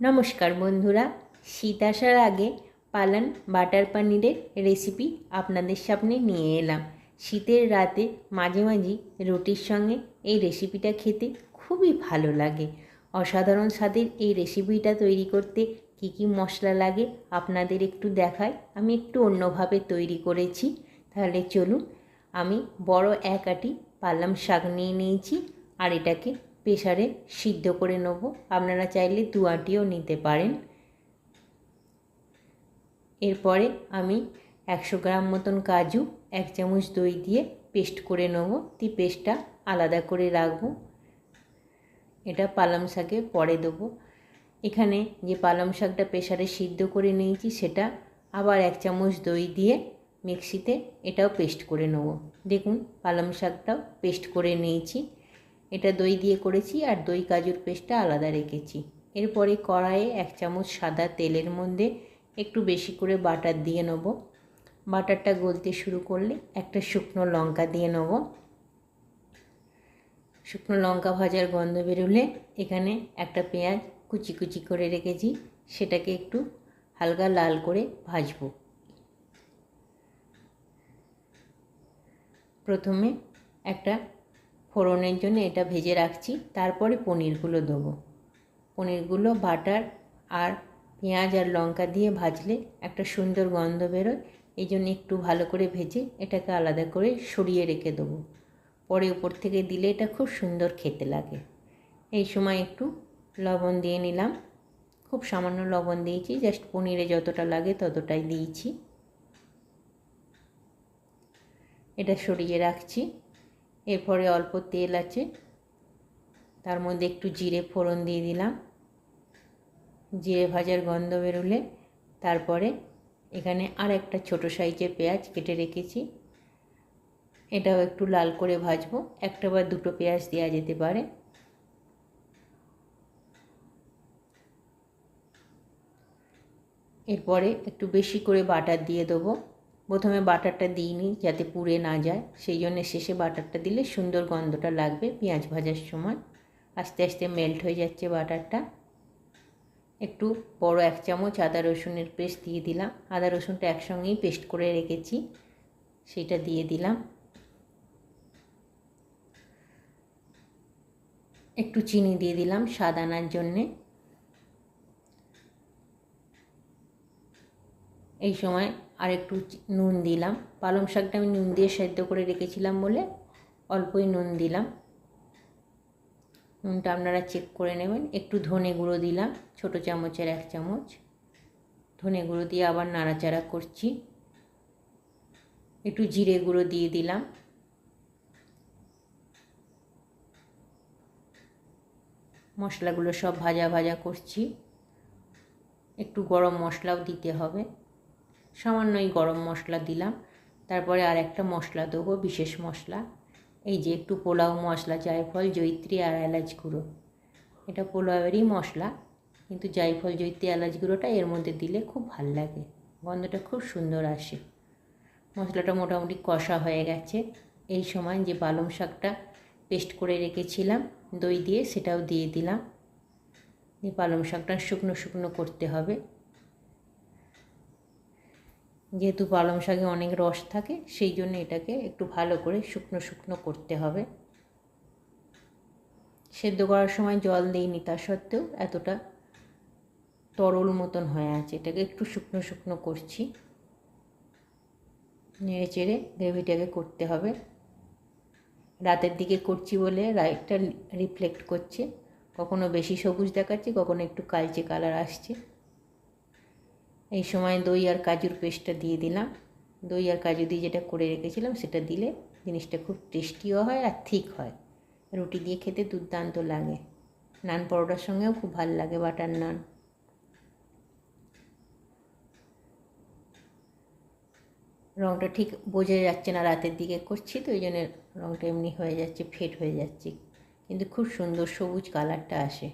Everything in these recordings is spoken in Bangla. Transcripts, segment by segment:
নমস্কার বন্ধুরা, শীত আসার আগে পালান বাটার পানিরের রেসিপি আপনাদের সামনে নিয়ে এলাম। শীতের রাতে মাঝে মাঝে রুটির সঙ্গে এই রেসিপিটা খেতে খুবই ভালো লাগে। অসাধারণ স্বাদের এই রেসিপিটা তৈরি করতে কি কি মশলা লাগে আপনাদের একটু দেখায় আমি একটু অন্যভাবে তৈরি করেছি। তাহলে চলুন, আমি বড় এক আটি পালাম শাক নিয়ে নিয়েছি আর এটাকে প্রেশারে সিদ্ধ করে নেব। আপনারা চাইলে দু আটিও নিতে পারেন। এরপরে আমি একশো গ্রাম মতন কাজু, এক চামচ দই দিয়ে পেস্ট করে নেব। তি পেস্টটা আলাদা করে রাখব। এটা পালং শাকে পরে দেবো। এখানে যে পালং শাকটা প্রেশারে সিদ্ধ করে নিয়েছি, সেটা আবার এক চামচ দই দিয়ে মিক্সিতে এটাও পেস্ট করে নেব। দেখুন, পালং শাকটাও পেস্ট করে নিয়েছি। এটা দই দিয়ে করেছি আর দই কাজুর পেস্টটা আলাদা রেখেছি। এরপরে কড়াইয়ে এক চামচ সাদা তেলের মধ্যে একটু বেশি করে বাটার দিয়ে নেব। বাটারটা গলতে শুরু করলে একটা শুকনো লঙ্কা দিয়ে নেব। শুকনো লঙ্কা ভাজার গন্ধ বেরোলে এখানে একটা পেঁয়াজ কুচি কুচি করে রেখেছি, সেটাকে একটু হালকা লাল করে ভাজবো। প্রথমে একটা ফোড়নের জন্য এটা ভেজে রাখছি। তারপরে পনিরগুলো দেবো। পনিরগুলো বাটার আর পেঁয়াজ আর লঙ্কা দিয়ে ভাজলে একটা সুন্দর গন্ধ বেরোয়। এই জন্য একটু ভালো করে ভেজে এটাকে আলাদা করে সরিয়ে রেখে দেবো। পরে উপর থেকে দিলে এটা খুব সুন্দর খেতে লাগে। এই সময় একটু লবণ দিয়ে নিলাম। খুব সামান্য লবণ দিয়েছি, জাস্ট পনিরে যতটা লাগে ততটাই দিয়েছি। এটা সরিয়ে রাখছি। এরপরে অল্প তেল আছে। তার মধ্যে একটু জিরে ফোড়ন দিয়ে দিলাম। জিরে ভাজার গন্ধ বেরোলে তারপরে এখানে আর একটা ছোটো সাইজের পেঁয়াজ কেটে রেখেছি। এটাও একটু লাল করে ভাজবো। একটা বা দুটো পেঁয়াজ দেওয়া যেতে পারে। এরপরে একটু বেশি করে বাটার দিয়ে দেবো। প্রথমে বাটারটা দিই দিইনি যাতে পুড়ে না যায়। সেই জন্য শেষে বাটারটা দিলে সুন্দর গন্ধটা লাগবে পেঁয়াজ ভাজার সময়। আস্তে আস্তে মেল্ট হয়ে যাচ্ছে বাটারটা। একটু বড় এক চামচ আদা রসুনের পেস্ট দিয়ে দিলাম। আদা রসুনটা একসঙ্গেই পেস্ট করে রেখেছি। সেটা দিয়ে দিলাম। একটু চিনি দিয়ে দিলাম স্বাদ আনার জন্যে। এই সময় আর একটু নুন দিলাম। পালং শাকটা আমি নুন দিয়ে সেদ্ধ করে রেখেছিলাম বলে অল্পই নুন দিলাম। নুনটা আপনারা চেক করে নেবেন। একটু ধনে গুঁড়ো দিলাম, ছোটো চামচের এক চামচ। ধনে গুঁড়ো দিয়ে আবার নাড়াচাড়া করছি। একটু জিরে গুঁড়ো দিয়ে দিলাম। মশলাগুলো সব ভাজা ভাজা করছি। একটু গরম মশলাও দিতে হবে। সামান্যই গরম মশলা দিলাম। তারপরে আর একটা মশলা দেবো, বিশেষ মশলা। এই যে একটু পোলাও মশলা, জায়ফল জৈত্রী আর এলাচ গুঁড়ো। এটা পোলাওয়েরই মশলা, কিন্তু জায়ফল জৈত্রী এলাচ গুঁড়োটা এর মধ্যে দিলে খুব ভালো লাগে। গন্ধটা খুব সুন্দর আসে। মশলাটা মোটামুটি কষা হয়ে গেছে। এই সময় যে পালং শাকটা পেস্ট করে রেখেছিলাম, দই দিয়ে সেটাও দিয়ে দিলাম। দিয়ে পালং শাকটা শুকনো শুকনো করতে হবে। যেহেতু পালং শাকে অনেক রস থাকে, সেই জন্য এটাকে একটু ভালো করে শুকনো শুকনো করতে হবে। সেদ্ধ করার সময় জল দিইনি তা সত্ত্বেও এতটা তরল মতন হয়ে আছে। এটাকে একটু শুকনো শুকনো করছি। নেড়ে চেড়ে গ্রেভিটাকে করতে হবে। রাতের দিকে করছি বলে লাইটটা রিফ্লেক্ট করছে। কখনো বেশি সবুজ দেখাচ্ছে, কখনো একটু কালচে কালার আসছে। এই সময় দই আর কাজুর পেস্টটা দিয়ে দিলাম। দই আর কাজু দিয়ে যেটা করে রেখেছিলাম সেটা দিলে জিনিসটা খুব টেস্টিও হয় আর ঠিক হয়। রুটি দিয়ে খেতে দুর্দান্ত লাগে। নান পরোটার সঙ্গেও খুব ভালো লাগে বাটার নান। রঙটা ঠিক বোঝা যাচ্ছে না রাতের দিকে করছি তো ওই জন্য রঙটা এমনি হয়ে যাচ্ছে ফেট হয়ে যাচ্ছে। কিন্তু খুব সুন্দর সবুজ কালারটা আসে।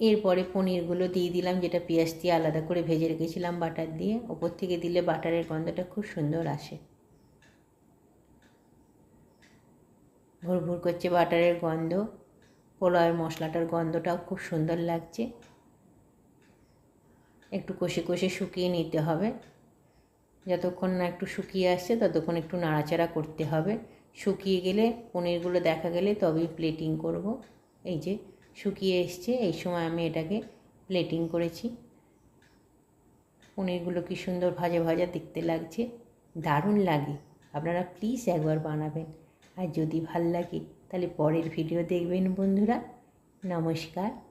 এরপরে পনিরগুলো দিয়ে দিলাম, যেটা পেঁয়াজ দিয়ে আলাদা করে ভেজে রেখেছিলাম বাটার দিয়ে। ওপর থেকে দিলে বাটারের গন্ধটা খুব সুন্দর আসে। ভুর ভুর করছে বাটারের গন্ধ। পোলাওয়ের মশলাটার গন্ধটাও খুব সুন্দর লাগছে। একটু কষে কষে শুকিয়ে নিতে হবে। যতক্ষণ না একটু শুকিয়ে আসছে, ততক্ষণ একটু নাড়াচাড়া করতে হবে। শুকিয়ে গেলে পনিরগুলো দেখা গেলে তবেই প্লেটিং করব। এই যে শুকিয়ে এসছে। এই সময় আমি এটাকে প্লেটিং করেছি। পনিরগুলো কি সুন্দর ভাজা ভাজা দেখতে লাগছে। দারুণ লাগে। আপনারা প্লিজ একবার বানাবেন। আর যদি ভালো লাগে, তাহলে পরের ভিডিও দেখবেন বন্ধুরা। নমস্কার।